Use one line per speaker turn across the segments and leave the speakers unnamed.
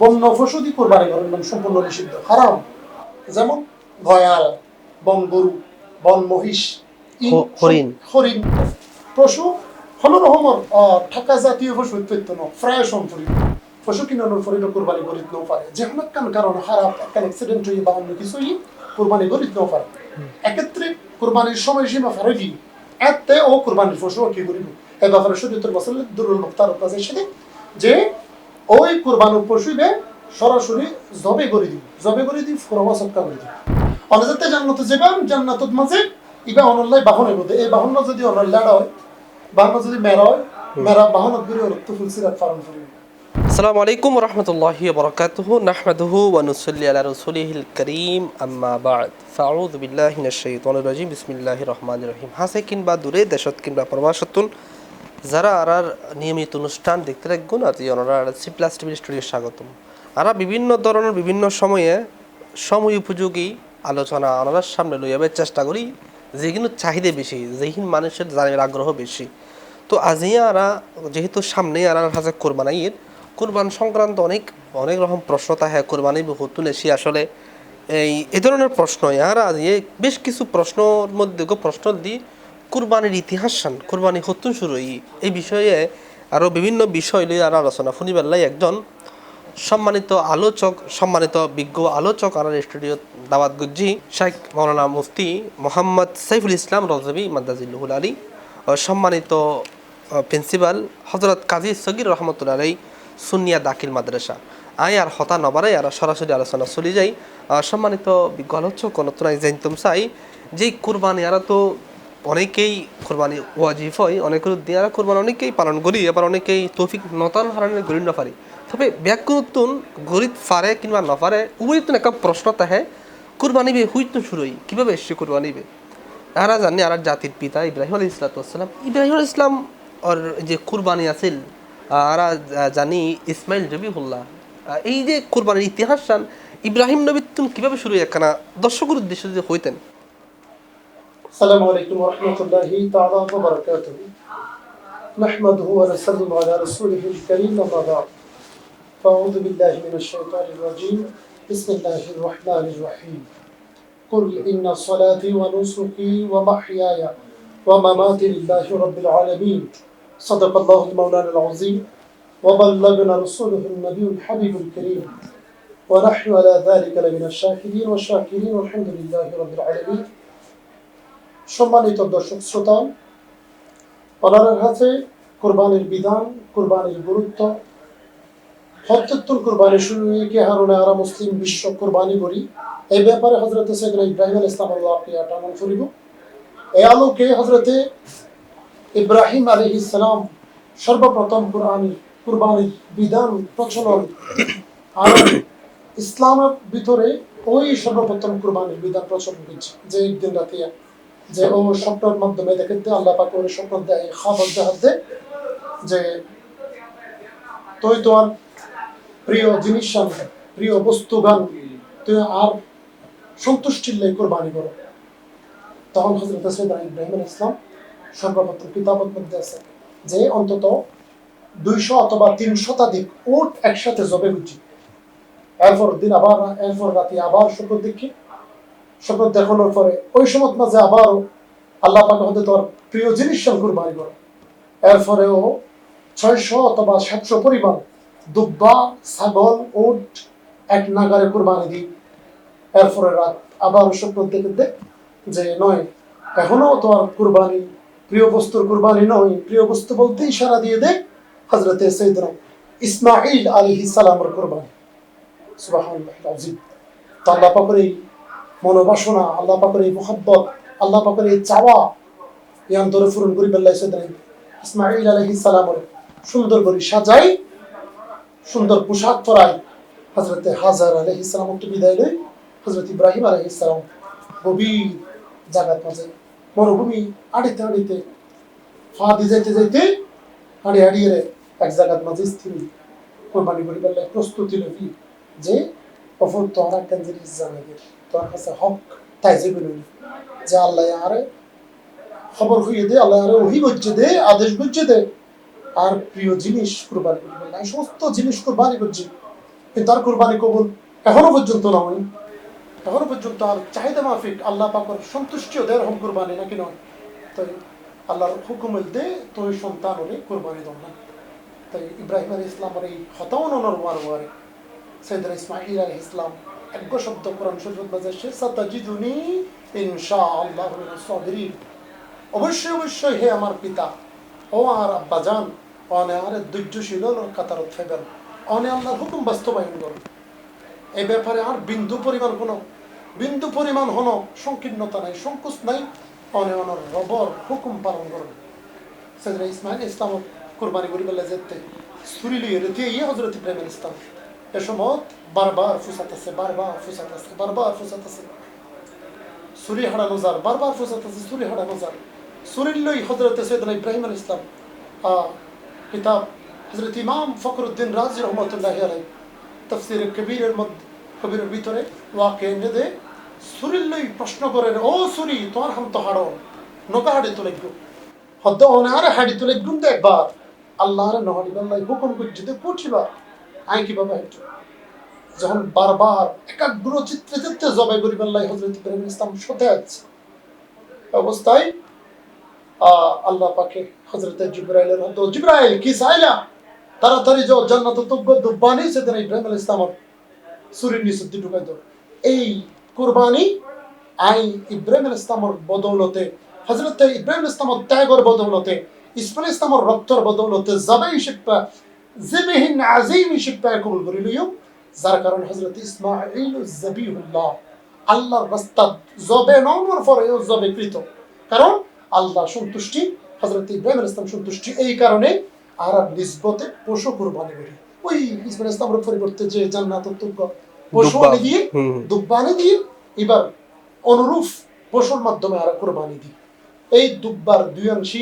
বন্য দিয়ে কোরবানি করেন মানে সম্পূর্ণ নিষিদ্ধ হারাম। যেমন ভয়াল বন গরু বন মহিষ
হরিণ।
হরিণ পশু হল রহমর ঠাকা জাতীয় পশু উৎপত্তি প্রায় সম্পূর্ণ। পশু কিনানোর পরে কোরবানি করিত ন পারে। যে কোনো কান কারণ খারাপ একটা অ্যাক্সিডেন্ট হয়ে বা অন্য কিছুই কোরবানি করিত ন পারে। এক্ষেত্রে কোরবানির সময়সীমা ফারে কি এতে ও কোরবানির পশু কি করিব? এই ব্যাপারে শরীয়তের মাসাল দুরুল মুক্তার যে ওই কোরবানির পশুবে সরাসরি জবে করে দিব। জবে করে দিব ফরমা সৎকা করে দিব। অনেকতে জান্নাতে যাবেন জান্নাতত মাঝে ইবা অনল্লাই বাহনের মধ্যে। এই বাহন যদি অনল লাড়া হয় বাহন যদি মেরা হয় মেরা বাহনত হলো তো ফুলসিরাত ফারণ ফুল
আসসালামু আলাইকুম রহমতুল্লাহি বরকাতুহু। নাহমাদুহু ওয়া নুসাল্লি আলা রাসূলিহিল কারীম। আম্মা বা'দ। ফাআউযু বিল্লাহি মিনাশ শাইতানির রাজিম। বিসমিল্লাহির রহমানির রহিম। হাসে কিংবা দূরে দেশত কিংবা প্রবাসতুন যারা আর নিয়মিত অনুষ্ঠান দেখতে রাখগুন আজ ওনারা সি প্লাস টিভি স্টুডিও স্বাগতম। আরা বিভিন্ন ধরনের, বিভিন্ন সময়ে, সময় উপযোগী আলোচনা ওনার সামনে লই যাবে চেষ্টা করি যেগুলো চাহিদা বেশি যেহিন মানুষের জানার আগ্রহ বেশি। তো আজি আরা, যেহেতু সামনে আর হাজার কোরবান ঈদ, কোরবান সংক্রান্ত অনেক অনেক রকম প্রশ্ন থাকে, কোরবানি বহুত তুলেছি। আসলে এই, এ ধরনের প্রশ্ন আর আজ বেশ কিছু প্রশ্নর মধ্যে প্রশ্ন দি কুরবানির ইতিহাস সান কুরবানি হতুন শুরু। এই বিষয়ে আরও বিভিন্ন বিষয় লই আর আলোচনা। শুনিবেলাই একজন সম্মানিত আলোচক, সম্মানিত বিজ্ঞ আলোচক আর স্টুডিও দাওয়াত গুজ্জি, শেখ মৌলানা মুফতি মোহাম্মদ সাইফুল ইসলাম রজবি মাদ্দাজিল্লুহুল আলী সম্মানিত প্রিন্সিপাল হজরত কাজী সগির রহমতুল্লাহ আলাই সুনিয়া দাখিল মাদ্রাসা। আয় আর হতা নবারাই আর সরাসরি আলোচনা চলে যাই সম্মানিত বিজ্ঞ আলোচক নতুন জানতাম চাই যে কুরবানি আর তো অনেকেই কোরবানি ওয়াজিফ হয়, অনেকের দিয়ারা কোরবানি অনেকেই পালন করি, আবার অনেকেই তৌফিক নতান হারানোর গরি নপারি তবে ব্যাকুরতুন গরিব ফারে কিংবা নপারে উভয় তুন একটা প্রশ্ন তাহে কুরবানি বে হুইত শুরু হই কীভাবে এসছে কুরবানি বে? আরা জানি আর জাতির পিতা ইব্রাহিম আলী ইসলাতাম ইব্রাহিম আলী ইসলাম ওর যে কুরবানি আছিল আরা জানি ইসমাইল জবিহুল্লাহ এই যে কুরবানির ইতিহাস ইব্রাহিম নবী তুন কীভাবে শুরু একখানা দর্শকের উদ্দেশ্যে যে হইতেন।
السلام عليكم ورحمة الله تعالى وبركاته. نحمده ونسلم على رسوله الكريم أما بعد. فأعوذ بالله من الشيطان الرجيم. بسم الله الرحمن الرحيم. قل إن صلاتي ونسكي ومحياي ومماتي لله رب العالمين. صدق الله المولانا العظيم. وبلغنا رسوله النبي الحبيب الكريم. ونحن على ذلك لمن الشاهدين والشاكرين والحمد لله رب العالمين. সম্মানিত দর্শক শ্রোতা ওনার হাতে কোরবানির বিধান, কোরবানির গুরুত্ব। হত্যুত্তর কোরবানি শুরু কি হারুনে আরা মুসলিম বিশ্ব কোরবানি করি। এই ব্যাপারে ইব্রাহিম আল ইসলাম আল্লাহ করিব। এই আলোকে হজরতে ইব্রাহিম আলী ইসলাম সর্বপ্রথম কোরবানির বিধান প্রচলন আর ইসলামের ভিতরে ওই সর্বপ্রথম কোরবানির বিধান প্রচলন করছে যে একদিন রাতে যে ও স্বপ্নের মাধ্যমে দেখে দে আল্লাহ পাক ওর স্বপ্ন দেয় খাবার দেহার দে যে তুই তোমার প্রিয় জিনিস আনবে, প্রিয় বস্তু গান তুই আর সন্তুষ্টির লাই কোরবানি করো। তখন হজরত সৈয়দ ইব্রাহিম ইসলাম সর্বপ্রথম কিতাবত মধ্যে আছে যে অন্তত দুইশো অথবা তিন শতাধিক উট একসাথে জবে গুজি। এরপর দিন আবার এরপর রাতে আবার শুক্র দেখি শপথ দেখানোর পরে ওই সময় মাঝে আবারও আল্লাহ পাকে হতে তোমার প্রিয় জিনিস কুরবানি করো এরপরেও ছয়শো অথবা সাতশো পরিবার দুব্বা, ছাগল, উট এক নাগারে কুরবানি দিই এরপরে রাত আবার স্বপ্ন দেখে দেখ যে নয়, এখনও তোমার কুরবানি, প্রিয় বস্তুর কুরবানি নয়। প্রিয় বস্তু বলতে ইশারা দিয়ে দেখ হজরতে সৈদনা ইসমাইল আলী সালামের কুরবানি। সুবাহ আল্লাহ পাকের এই মনোবাসনা, আল্লাহ পাকের এই মোহাব্বত, আল্লাহ পাকের এই চাওয়া এই অন্তরে পূরণ করি বেল্লাই সেদিন। ইসমাইল আলহি সুন্দর করে সাজাই, সুন্দর পোশাক পরাই হজরতে হাজার আলহি সালাম একটু বিদায় লই হজরত ইব্রাহিম আলহি সালাম গভীর জাগাত মাঝে মরুভূমি আড়িতে আড়িতে ফা দিয়ে যাইতে যাইতে হাঁড়ি হাঁড়িয়ে এক জায়গার মাঝে স্থির কোরবানি করি বেল্লাই প্রস্তুতি লবি যে অফর তোরা কেন জিনিস জানাবে তোর কাছে হক, তাই যে বলুন যে আল্লাহ আরে খবর হইয়ে দে, আল্লাহ আরে ওহি করছে দে, আদেশ করছে দে। আর প্রিয় জিনিস কুরবানি করবে না সমস্ত জিনিস কুরবানি করছে। কিন্তু আর কোরবানি কবুল এখনও পর্যন্ত না হয়। এখনও পর্যন্ত আর চাহিদা মাফিক, আল্লাহ পাকর সন্তুষ্টিও দেয় এরকম কোরবানি নাকি নয়। তাই আল্লাহর হুকুমের দে তুই সন্তান হলে কোরবানি দম না। তাই ইব্রাহিম আলী ইসলামের এই হতাওন অনুরবার ওয়ারে সৈয়দরা ইসমাইল আলী ইসলাম এক শব্দ কোরআন শরীফ বাজাচ্ছে সাতাজিদুনি ইনশা আল্লাহ হে আমার পিতা, ও আর আব্বা যান অনে আর ধৈর্যশীল কাতারত আল্লাহর হুকুম বাস্তবায়ন করুন। এই ব্যাপারে আর বিন্দু পরিমাণ কোনো, বিন্দু পরিমাণ হনো সংকীর্ণতা নাই, সংকোচ নাই। অনে অনর রবর হুকুম পালন করুন। সৈয়দরা ইসমাইল ইসলাম কোরবানি করি বলে যেতে সুরি লিয়ে রেতে ইয়ে হজরত ইব্রাহিম ইসলাম এ বারবার ফুসাত বারবার ফুসাত বারবার ফুসাত সুরি হারানো যার বারবার ফুসাত সুরি হারানো যার সুরির লই হজরত ইব্রাহিম আল ইসলাম কিতাব হজরত ইমাম ফখরুদ্দিন রাজি রহমতুল্লাহ আলাই তফসির কবিরের মধ্যে কবিরের ভিতরে ওয়াকে এনে দে প্রশ্ন করেন ও সুরি তোমার হাম তো হাড়ো নৌকা হাড়ি তুলে গো হদ্দ অনারে হাড়ি তুলে গুন একবার আল্লাহর নহরি হুকুম করছিতে পৌঁছিবা আই কি বাবা একটু? যখন বারবার একাগ্র চিত্রে চিত্রে জবাই করি বাল্লাই হজরত ইব্রাহিম ইসলাম সতে আছে অবস্থায় আল্লাহ পাকে হজরত জিব্রাইলের হতো জিব্রাইল কি চাইলা তাড়াতাড়ি যাও জান্নাত দুব্বানি সেদিন ইব্রাহিম আল সুরির নিশুদ্ধি ঢুকাই এই কুরবানি আই ইব্রাহিম আল বদৌলতে হজরত ইব্রাহিম ইসলামর ত্যাগর বদৌলতে, ইসমাইল ইসলামর রক্তর বদৌলতে জাবাই শিপ্পা জিবিহিন আজিম শিপ্পা কবুল করি লইও যার কারণে হজরত ইসমাইল জাবিহুল্লাহ আল্লাহর রাস্তা জবে নমর পরে জবে কৃত কারণ আল্লাহ সন্তুষ্টি হজরত ইব্রাহিম ইসলাম সন্তুষ্টি এই কারণে আর নিসবতে পশু কুরবানি করি ওই ইসমাইল ইসলামের পরিবর্তে যে জান্নাত পশু। আনি দিয়ে। দুব্বানি দিয়ে এবার অনুরূপ পশুর মাধ্যমে আর কোরবানি দিই এই দুব্বার দুই অংশী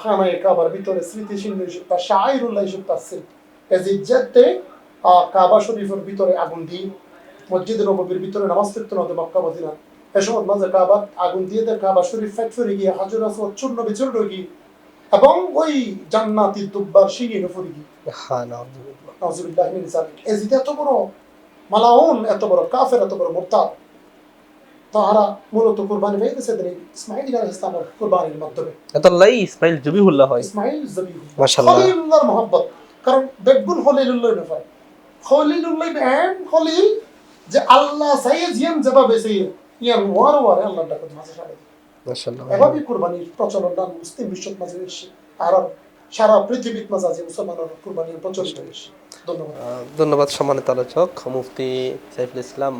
খানায় কাবার ভিতরে হিসেবে বা শাহরুল্লাহ হিসেবে পাচ্ছেন এজিজ্জাতে কাবা শরীফের ভিতরে আগুন দিই মসজিদ নবীর ভিতরে নামাজ পড়তে নদে মক্কা মদিনা। এ সময় মাঝে কাবা আগুন দিয়ে দেয় কাবা শরীফ ফ্যাক্টরি গিয়ে হাজর আসওয়াদ চূর্ণ বিচূর্ণ গিয়ে এবং ওই জান্নাতি দুব্বার শিঙি নফরি গিয়ে।
নাউজুবিল্লাহ।
মিন এজিদ এত বড় মালাউন এত বড় কাফের এত বড় মোরতাদ। তাহারা মূলত কুরবানি পেয়েছে তিনি ইসমাইল আলাইহিস কুরবানির মাধ্যমে।
ইসমাইল জবিহুল্লাহ হয়।
ইসমাইল জবিহুল্লাহ।
মাশাআল্লাহ।
খলিলুল্লাহর মহব্বত। কারণ বেগুন খলিলুল্লাহ নফায় খলিলুল্লাহ খলিল যে আল্লাহ ওয়ার ওয়ারে আল্লাহ ডাকে মাঝে সাড়ে
মাশাআল্লাহ।
এভাবেই কুরবানির প্রচলন দান মুসলিম মাঝে এসে আর সারা মাঝে আছে মুসলমানের কুরবানির প্রচলিত হয়েছে ধন্যবাদ।
ধন্যবাদ সম্মানিত আলোচক মুফতি সাইফুল ইসলাম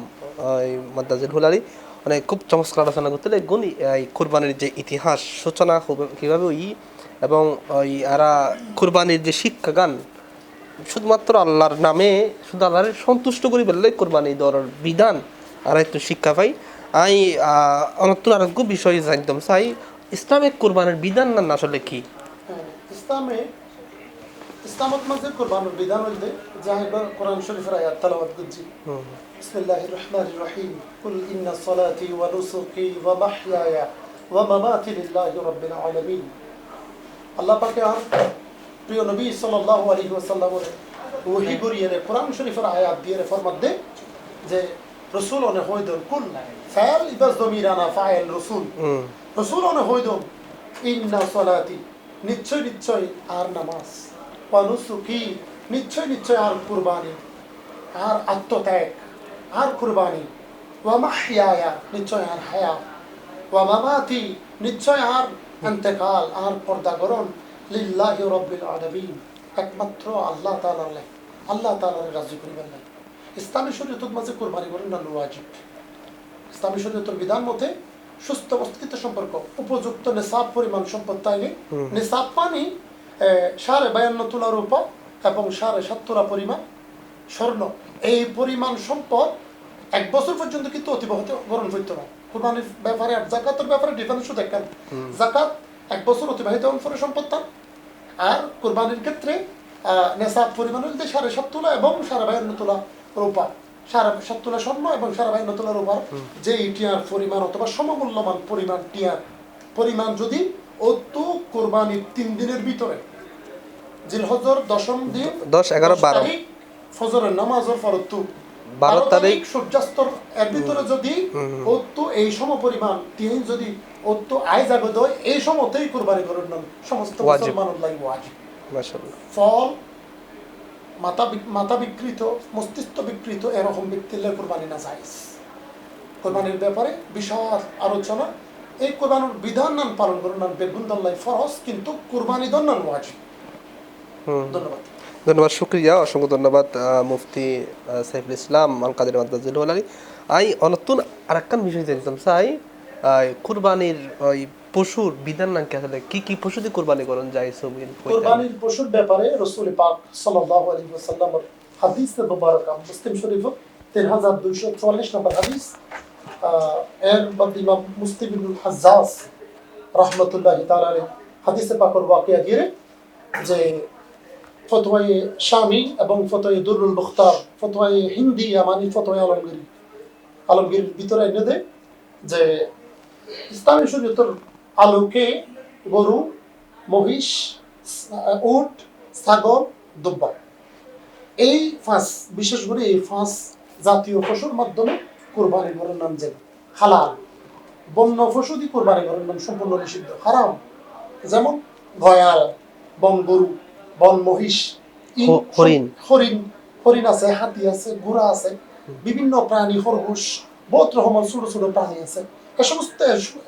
মাদ্দাজুল হুলারি। মানে খুব চমৎকার আলোচনা করতে গুণ এই কুরবানির যে ইতিহাস সূচনা হবে- কীভাবে ওই এবং ওই আরা কুরবানির যে শিক্ষা গান শুধুমাত্র আল্লাহর নামে শুধু আল্লাহর সন্তুষ্ট করি বললে কোরবানি দেওয়ার বিধান আর একটু শিক্ষা পাই। আই অনত্তর আরোগ্য বিষয় একদম চাই ইসলামিক কোরবানির বিধান না আসলে কি?
হ্যাঁ, ইসলামে ইসলামত মাঝে কোরবানির বিধান হইতে যা কোরআন শরীফের আয়াত তালাওয়াত করছি। بسم الله الرحمن الرحيم قل إن صلاتي ونسكي ومحياي ومماتي لله رب العالمين আল্লাহ পাকে আর প্রিয় নবী সাল্লাল্লাহু আলাইহি ওয়াসাল্লামের ওহি গরিয়ে রে কোরআন শরীফের আয়াত দিয়ে রে ফরমাত দে যে রাসূল অনে হইদন কুল ফাল ইবাজ দমিরানা ফাইল রাসূল
হুম
রাসূল অনে হইদন ইন্না সলাতি নিশ্চয় নিশ্চয় আর নামাজ ওয়ানুসুকি নিশ্চয় নিশ্চয় আর কুরবানি আর আত্মত্যাগ আর কুরবানি। ওয়া নিশ্চয় আর হায়া। ওয়া মামাতি নিশ্চয় আর ইন্তেকাল আর পর্দাগরণ লিল্লাহি রাব্বিল আলামিন। একমাত্র আল্লাহ তাআলার লাই। আল্লাহ তাআলার রাজি করিবেন না ইসলামী শরীয়তের মাঝে কুরবানি করেন না ওয়াজিব। ইসলামী শরীয়তের বিধান মতে সুস্থ অস্তিত্ব সম্পর্ক উপযুক্ত নেশাব পরিমাণ সম্পদ তাইলে নেশাব পানি সাড়ে বায়ান্ন তোলার উপর এবং সাড়ে সাত তোলা পরিমাণ স্বর্ণ। এই পরিমাণ সম্পদ এক বছর পর্যন্ত কিন্তু অতিবাহিত গ্রহণ করতে না কোরবানির ব্যাপারে আর জাকাতের ব্যাপারে ডিফারেন্স দেখেন। জাকাত এক বছর অতিবাহিত করে সম্পদ তার। আর কোরবানির ক্ষেত্রে নেশাব পরিমাণ হইতে সাড়ে সাত তোলা এবং সাড়ে বায়ান্ন তোলা রূপা। সাড়ে সাত তোলা স্বর্ণ এবং সাড়ে বায়ান্ন তোলা রূপার যে টিয়ার পরিমাণ অথবা সমমূল্যমান পরিমাণ টিয়ার পরিমাণ যদি অত কোরবানির তিন দিনের ভিতরে জিলহজর দশম দিন
দশ, এগারো, বারো।
ফজরের ফরত
বারো তারিখ
সূর্যাস্তর এর ভিতরে যদি অত্য এই সম পরিমাণ তিন যদি অত্য আয় হয় এই সময়তেই কুরবানি করার নাম সমস্ত মুসলমান ওয়াজিব।
মাশাআল্লাহ।
ফল মাথা বিক- মাথা বিকৃত মস্তিষ্ক বিকৃত এরকম ব্যক্তির কোরবানি না যায় কোরবানির ব্যাপারে বিশাল আলোচনা। এই কোরবানির বিধান নাম পালন করার নাম বেগুন্দাল্লাই ফরজ কিন্তু কোরবানি দন নাম ওয়াজিব।
হুম।
ধন্যবাদ।
ধন্যবাদ, শুক্রিয়া। অসংখ্য ধন্যবাদ মুফতি সাইফুল ইসলাম আল কাদের মাদ্দাজুল আলী। আই, অনতুন আরেকখান বিষয় জানতাম চাই কুরবানির ওই পশুর বিধান নাকি আসলে কি কি পশু দিয়ে কুরবানি করন যায় সবিন
কোরবানির পশুর ব্যাপারে রসুল পাক সাল্লাল্লাহু আলাইহি ওয়াসাল্লামের হাদিস মুবারকা মুসলিম শরীফ 3244 নম্বর হাদিস। এর মধ্যে ইমাম মুসলিম ইবনুল হাজ্জাজ রাহমাতুল্লাহি তাআলা হাদিসে পাকের ওয়াকিয়া গিরে যে ফতোয়ায়ে শামি এবং ফতোয়ায়ে দুরুল মুখতার, ফতোয়ায়ে হিন্দি মানে ফতোয়ায়ে আলমগীর আলমগীর ভিতরে এনে দেয় যে ইসলামী শরীয়তের আলোকে গরু, মহিষ, উট, ছাগল, দুব্বা। এই ফাঁস, বিশেষ করে এই ফাঁস জাতীয় পশুর মাধ্যমে কোরবানি করার নাম যেন হালাল। বন্য পশু দিয়ে কোরবানি করার নাম সম্পূর্ণ নিষিদ্ধ। হারাম। যেমন গয়াল বন গরু বন মহিষ
হরিণ।
হরিণ হরিণ আছে হাতি আছে ঘোড়া আছে বিভিন্ন প্রাণী খরগোশ বহুত রকমের ছোট ছোট প্রাণী আছে। এ সমস্ত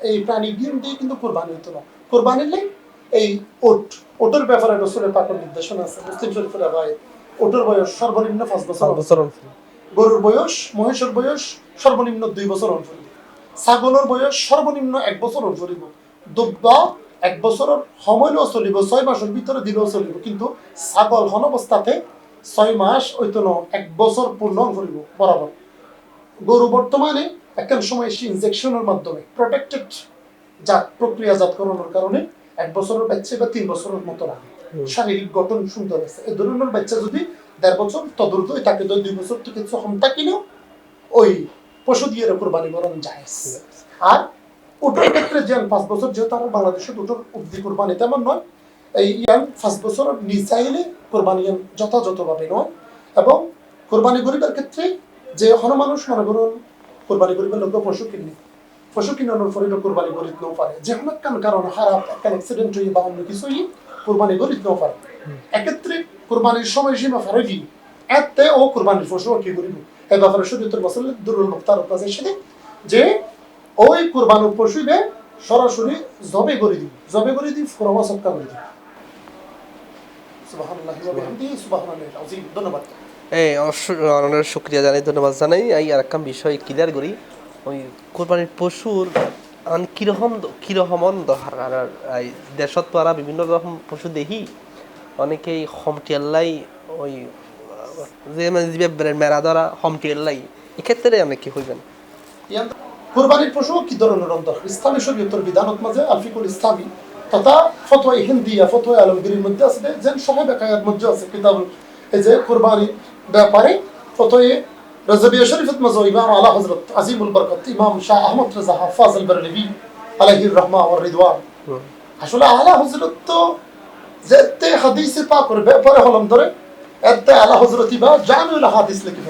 এই প্রাণী দিয়ে কিন্তু কোরবানি হতো না। কোরবানির লাই এই ওট ওটের ব্যাপারে রসুলের পাকের নির্দেশনা আছে। মুসলিম শরীফের ওটের বয়স সর্বনিম্ন পাঁচ বছর গরুর বয়স মহেশের বয়স সর্বনিম্ন দুই বছর অনুসরিব ছাগলের বয়স সর্বনিম্ন এক বছর অনুসরিব দুব্বা এক বছরের সময়ও চলিব ছয় মাসের ভিতরে দিলেও চলিব কিন্তু ছাগল হন অবস্থাতে ছয় মাস ওইতো ন এক বছর পূর্ণ অনুসরিব বরাবর গরু বর্তমানে একটা সময় সে ইনজেকশনের মাধ্যমে প্রোটেক্টেড জাত প্রক্রিয়াজাতকরণের কারণে এক বছরের বাচ্চা বা তিন বছরের মতো লাগে শারীরিক গঠন সুন্দর আছে। এই ধরনের বাচ্চা যদি দেড় বছর তদুর্ধ তাকে যদি দুই বছর থেকে যখন থাকিলেও ওই পশু দিয়ে কোরবানি করানো যায়। আর ওটার ক্ষেত্রে যেন পাঁচ বছর যেহেতু আর বাংলাদেশে দুটোর অব্দি কোরবানি, তেমন নয়। এই ইয়ান পাঁচ বছর নিচাইলে কোরবানি যথাযথভাবে নয়। এবং কোরবানি গরিবের ক্ষেত্রে যে হন মানুষ মনে করুন কোরবানি গরিবের লোক পশু কিনে, পশু কিনানোর পরে কোরবানি গরিব নাও পারে। যে কোনো একখান কারণ খারাপ একখান অ্যাক্সিডেন্ট হয়ে বা অন্য কিছুই কোরবানি গরিব নাও পারে। এক্ষেত্রে কোরবানির সময়সীমা ফারে কি? এতে ও কোরবানির পশু কি করিব এই ব্যাপারে শরীয়তের মসল দুরুল মুক্তার সাথে যে ওই কোরবান পশুবে সরাসরি জবে করে দিব। জবে করে দিব। ফরমা সৎকা করে ধন্যবাদ।
এই অনেক শুক্রিয়া জানাই ধন্যবাদ জানাই। এই আর একটা বিষয় ক্লিয়ার করি। ওই কোরবানির পশুর আন কীরকম কিরকমন এই দেশত আরা বিভিন্ন রকম পশু দেখি অনেকেই হমটিয়াল্লাই ওই যে মানে মেরা ধরা হমটিয়াল্লাই। এক্ষেত্রে আপনি কি হইবেন
কুরবানির পশু কি ধরনের অন্তর? ইসলামী শরীয়তের বিধানত মাঝে আলফিকুল ইসলামী তথা ফতোয়া হিন্দিয়া, ফতোয়া আলমগীরির মধ্যে আছে যেন সবাই বেকায়ার মধ্যে আছে কিতাব এই যে কুরবানির ব্যাপারে ফতোয়ে রজবিয়া শরীফত মাঝে ইমাম আলা হযরত আজিমুল বরকত, ইমাম শাহ আহমদ রাজা হাফাজ আল বারলভি আলাইহির রহমা ওয়ার রিদওয়ান। আসলে আলা হযরত তো যেতে হাদিসে পাকের ব্যাপারে হলম ধরে, এতে আলা হযরত ইবা জামিউল হাদিস লিখে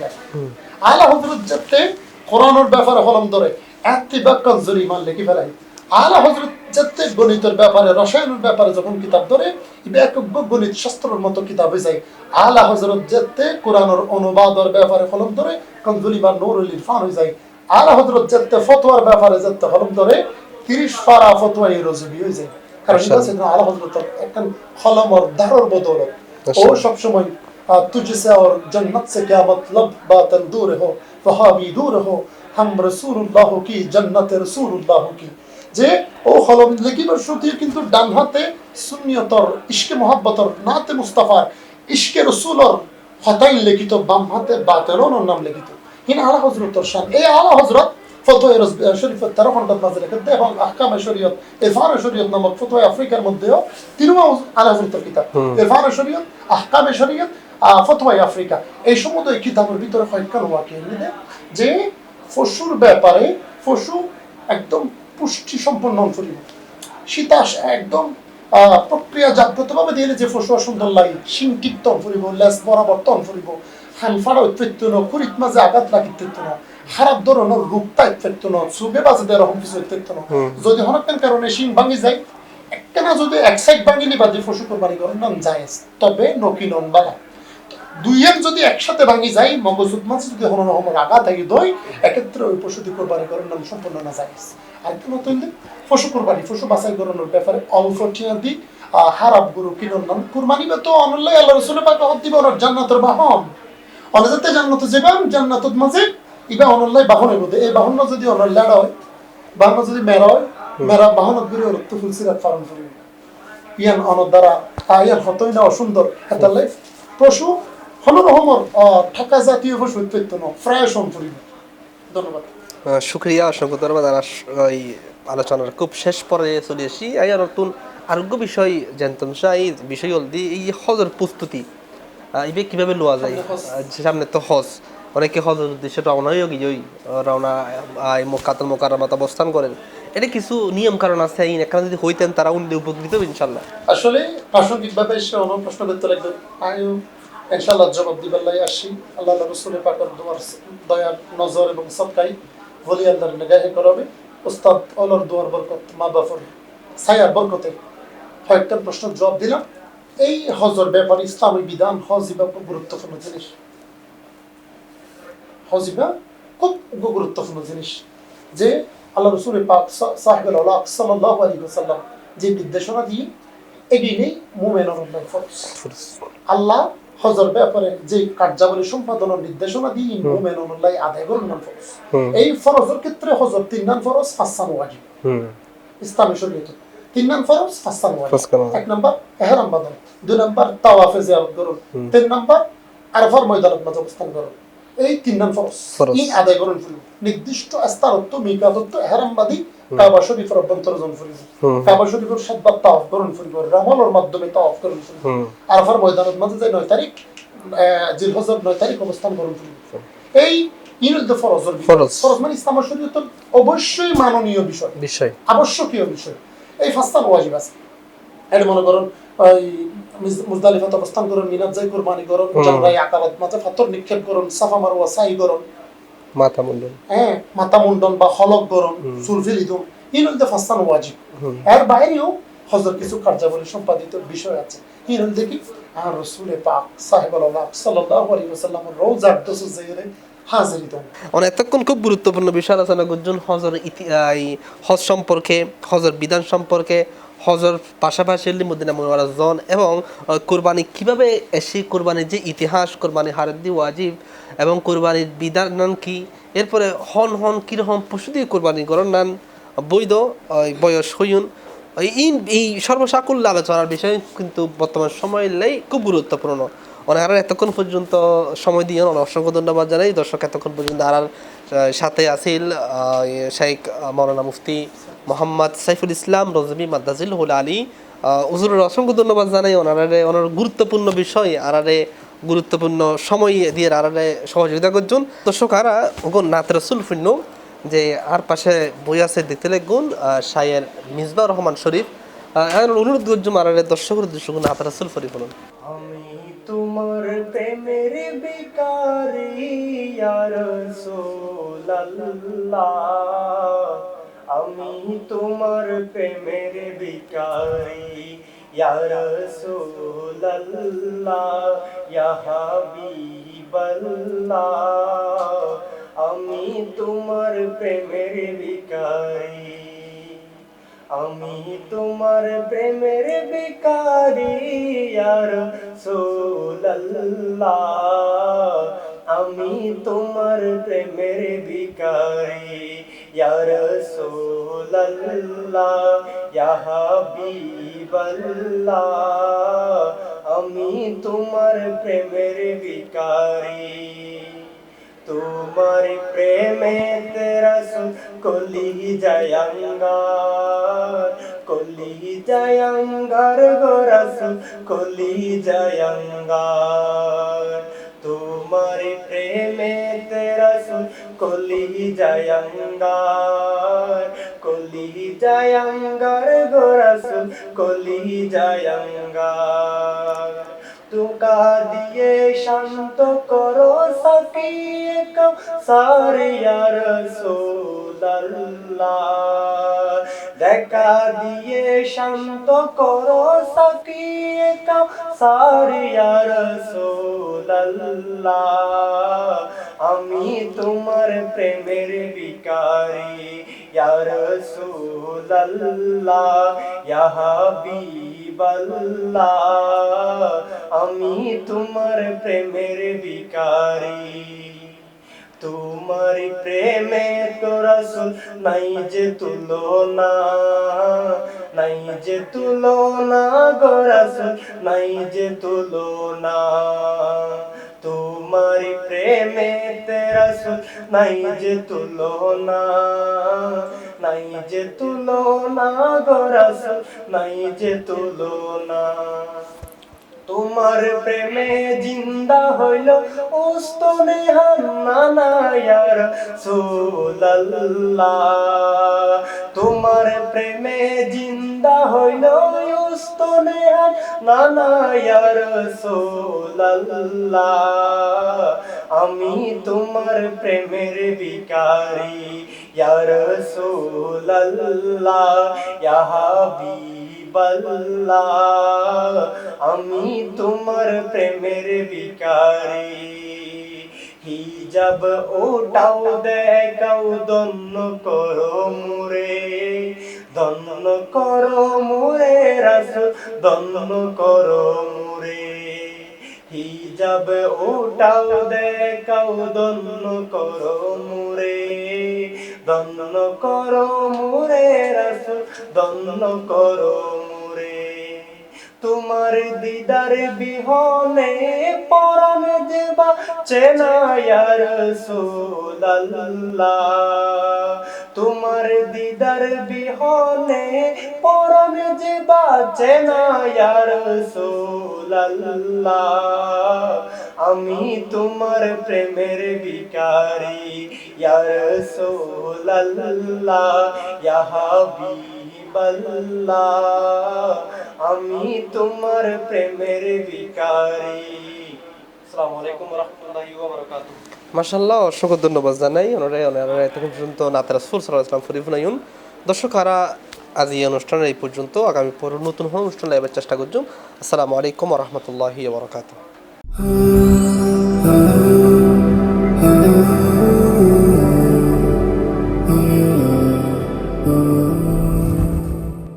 আলা হযরত যেতে কোরআনের ব্যাপারে হলম ধরে একটি বাক্যান জরিমান লিখে ফেলাই। আলা হজরত যাতে গণিতের ব্যাপারে রসায়নের ব্যাপারে যখন কিতাব ধরে একক গণিত শাস্ত্রের মতো কিতাব হয়ে যায়। আলা হজরত যাতে কোরআনের অনুবাদের ব্যাপারে কলম ধরে কঞ্জুলি বা নুরুল ইরফান হয়ে যায়। আলা হজরত যাতে ফতোয়ার ব্যাপারে যাতে কলম ধরে তিরিশ পারা ফতোয়া এই হয়ে যায়। কারণ আচ্ছা। এটা আলা হজরত একখান কলমর ধারর বদৌলত। আচ্ছা। ও সবসময় তুজে সে ওর জন্নত সে কেয়ামত লব বা তন্দুর হো ফহাবি দূর হো হাম রসুল্লাহ কি জান্নাতে রসুল্লাহ কি? যে ও হলম লেখিবার শ্রুতি কিন্তু ডান হাতে সুনিয়তর ইশকে মোহাব্বতর নাতে মুস্তাফার ইশকে রসুলর হতাই লিখিত বাম হাতে বাতেলন নাম লিখিত। হিন আলা হজরতর শান এই আলা হজরত ফতোয় শরীফ তেরোখণ্ডার মাঝে রেখেন এবং আহকামে শরীয়ত ইরফানে শরীয়ত নামক ফতোয় আফ্রিকার মধ্যেও তিনিও আলা হজরতর কিতাব। ইরফানে শরীয়ত আহকামে শরীয়ত ফতোয় আফ্রিকা। এই সমুদয় কিতাবের ভিতরে কয়েকখান ওয়াকি যে পশুর ব্যাপারে পশু একদম পুষ্টি সম্পন্ন অঞ্চলিব সীতাস একদম আহ, প্রক্রিয়াজাতগতভাবে দিলে যে পশু সুন্দর লাগে। টিপ তন ফুরিব লেস বরাবর তন ফুরিব হানফাড়া উৎপত্তি ন কুড়িত মাঝে আঘাত ন। খারাপ ধরনের রূপটা উৎপত্তি ন সুগে বাজে এরকম কিছু উৎপত্তি ন। যদি হনকেন কারণে শিং ভাঙি যায় একখানা যদি এক সাইড ভাঙিলি বাদে পশু কোরবানি করেন নন যায় তবে নকি নন বালা দুইয়ের যদি একসাথে ভাঙি যায় মগজুত মাঝে যদি হন রকমের আঘাত থাকি দই এক্ষেত্রে ওই পশু দিয়ে কোরবানি করেন নাম সম্পূর্ণ না যায়। আর কি নতুন পশু কোরবানি পশু বাছাই করানোর ব্যাপারে দি হারাপ গুরু কিনন নাম। কুরবানি বা তো অনলাই আল্লাহ রসুলের পাকে হত দিব ওনার জান্নাতের বাহন। অনেক জান্নাত যাবেন জান্নাতত মাঝে ইবা অনলাই বাহন হইব এই বাহন যদি অনল লাড়া হয় বাহন যদি মেরা হয় মেরা বাহনত গুরি রক্ত ফুলসিরাত ফারণ করিব। ইয়ান অনর দ্বারা ইয়ান হতই না অসুন্দর। হেতালাই পশু হল রহমর ঠকা জাতীয় পশু উৎপত্তি ন প্রায় সম্পূর্ণ। ধন্যবাদ।
শুক্রিয়া অসংখ্য ধন্যবাদ। আর এই আলোচনার খুব শেষ পরে চলে আসি। এই নতুন আরোগ্য বিষয় জানতাম এই বিষয় হল দি এই হজর প্রস্তুতি ইবে কীভাবে লোয়া যায়?
সামনে
তো হজ। অনেকে হজের উদ্দেশ্যে রওনা হয়ে গিয়ে রওনা মক্কাতুল মোকাররমাত অবস্থান করেন। এটা কিছু নিয়ম কারণ আছে এই এখানে যদি হইতেন তারা উন্নতি উপকৃত ইনশাল্লাহ
আসলে প্রাসঙ্গিকভাবে সে অন্য প্রশ্ন করতে লাগবে ইনশাআল্লাহ জবাব দিবার লাই আসি আল্লাহ রসুলের পাকর দোয়ার দয়ার নজর এবং সবকাই বলি আল্লাহর নেগাহে করাবে। ওস্তাদ অলর দোয়ার বরকত মা বাফর ছায়ার বরকতে কয়েকটা প্রশ্ন জবাব দিলাম। এই হজর ব্যাপারে ইসলামী বিধান হজিবা খুব গুরুত্বপূর্ণ জিনিস। হজিবা খুব গুরুত্বপূর্ণ জিনিস। যে আল্লাহ রসুলের পাক সাহেব আল্লাহ সাল্লাহ আলী সাল্লাম যে নির্দেশনা দিয়ে এগিয়ে উন্নয়ন ফরজ। আল্লাহ হজর ব্যাপারে যে কার্যাবলী সম্পাদনের নির্দেশনা অনুল্লাহ আদায় করুন ফরজ। এই ফরজের ক্ষেত্রে হজর তিন নাম ফরজ ফাস্তান ওয়াজিব। ইসলামী শরীয়ত। তিন নাম ফরজ ওয়াজিব।
ফাস্তান
এক নাম্বার এহরাম বাদন দুই নাম্বার তাওয়াফে জিয়ারত করুন। তিন নাম্বার আরফার ময়দানত মাঝে অবস্থান করুন। এই তিন নাম ফরজ। ইন আদায় করুন ফুরিব নির্দিষ্ট আস্তারত্ব মিকাদত্ব এহরামবাদী কাবা শরীফের অভ্যন্তর জন ফুরিব কাবা শরীফের সাতবার তাওয়াফ করুন ফুরিব রামলের মাধ্যমে তাওয়াফ করুন ফুরিব। আরফার ময়দানত মাঝে যে নয় তারিখ জিল হজর নয় তারিখ অবস্থান করুন ফুরিব এই ইনুল দ্য ফরজর।
ফরজ।
ফরজ মানে ইসলামের শরীয়ত অবশ্যই মাননীয় বিষয়।
বিষয়।
আবশ্যকীয় বিষয়। এই ফাস্তান ওয়াজিব আছে। এটা মনে করুন ওই মুজদালিফাত অবস্থান করুন মিনাত যাই কুরবানি করুন জামরাই আকাবাত মাঝে ফাতর নিক্ষেপ করুন সাফা মারওয়া সাই করুন।
মাথা মুন্ডন
হ্যাঁ মাথা মুন্ডন বা হলক করুন সুলফিলি দুন ইন হইতে ফাস্তান ওয়াজিব। এর বাইরেও হজর কিছু কার্যাবলী সম্পাদিত বিষয় আছে। ইন হইল দেখি আর রসুলে পাক সাহেব আল্লাহ সাল্লাল্লাহু আলাইহি ওয়াসাল্লামের রওজার দসু জায়গায়
মানে এতক্ষণ খুব গুরুত্বপূর্ণ বিষয় আলোচনা করছেন হজর হজ সম্পর্কে, হজর বিধান সম্পর্কে, হজর পাশাপাশি জন এবং কোরবানি কীভাবে এসে, কোরবানির যে ইতিহাস ওয়াজিব এবং বিধান কি, এরপরে হন হন কীরকম পশু দিয়ে কোরবানি করেন নান, বৈধ বয়স হইন এই সর্বসাকুল্য আলোচনার বিষয় কিন্তু বর্তমান সময়ের খুব গুরুত্বপূর্ণ। ওনারা এতক্ষণ পর্যন্ত সময় দিয়ে ওনার অসংখ্য ধন্যবাদ জানাই। দর্শক এতক্ষণ পর্যন্ত আর সাথে ইয়ে শেখ মৌলানা মুফতি মোহাম্মদ সাইফুল ইসলাম রজবি মাদ্দাজিল হুল আলী। আহ, হুজুরের অসংখ্য ধন্যবাদ জানাই। ওনারে ওনার গুরুত্বপূর্ণ বিষয় আরারে গুরুত্বপূর্ণ সময় দিয়ে আরারে সহযোগিতা করছেন। দর্শক আরা ওগুন নাত রসুল ফিন্ন যে আর পাশে বই আছে দেখতে লাগুন শায়ের মিসবা রহমান শরীফ। অনুরোধ করছুম আরারে দর্শকের উদ্দেশ্য নাত রসুল ফরি বলুন
তোমার প্রেমের বিকারি ইয়ার আমি তোমার প্রেমের বিকারি ইয়ার আমি তোমার প্রেমের বিকারি আমি তোমার প্রেমের বেকারি আর সোল্লাহ আমি তোমার প্রেমের বিকারি ইয়ার সোল্লাহ হাবিবাল্লাহ। আমি তোমার প্রেমের বিকারি তোমার প্রেমে তেরা কলি জয়ঙ্গার কলি জয়ঙ্গার গোরস কলি জয়ঙ্গার তোমার প্রেমে তেরা কলি জয়ঙ্গার কলি জয়ঙ্গার গোরস কলি জয়ঙ্গার তুকা দিয়ে শান্ত করো সাকিয়ে কাউ সারিয়া রসুল্লাহ দেখা দিয়ে শান্ত করো সাকিয়ে কাউ সারিয়া রসুল্লাহ আমি তোমার প্রেমের বিকারি ইয়া রাসূলুল্লাহ। ইয়া হাবিবাল্লাহ আমি তোমার প্রেমের বিকারি তোমার প্রেমে তো রসুল নাই যে তুলনা, নাই যে তুলনা গো রসুল, নাই যে তুলনা। তোমার প্রেমে রসুল নাই যে তুলনা, নাই যে তুলনা গো রসুল, নাই যে তুলনা। তোমার প্রেমে জিন্দা হইল উস্তনে হান্নানা ইয়ার সুল্লাহ তোমার প্রেমে জিন্দা হইল উস্তনে হান্নানা ইয়ার সুল্লাহ আমি তোমার প্রেমের বিকারি ইয়ার সুল্লাহ ইয়া হাবিবাল্লাহ। আমি তোমার প্রেমের বিকারি হিজাব ওটাও দেখাও দন্ন করো মুরে দন্ন মোরে রাস দন্দন কর মোরে। হি হিজাব ওটাও দেখাও, দন্দন কর মোরে। দন্দন কর মোরে রাজ দন্দন কর তোমার দিদার বিহনে পরাণ দেবা চেনায়ার সোল্লাহ তোমার দিদার বিহনে পরাণ দেবা চেনায়ার সোল্লাহ আমি তোমার প্রেমের বিকারি ইয়ার সোল্লাহ ইয়া হাবিবাল্লাহ আমি তোমার প্রেমের বিকারি আসসালামু আলাইকুম রহমতুল্লাহি ওয়া বারাকাতুহু।
মাসাল্লাহ অসংখ্য ধন্যবাদ জানাই। ওনারা ওনারা এতক্ষণ পর্যন্ত নাতের রাসুল সাল্লাহ ইসলাম ফরিফুনাইন দর্শক আরা আজ এই অনুষ্ঠানের এই পর্যন্ত। আগামী পর নতুন অনুষ্ঠান লাইবার চেষ্টা করছ। আসসালামু আলাইকুম রহমতুল্লাহি বরকাত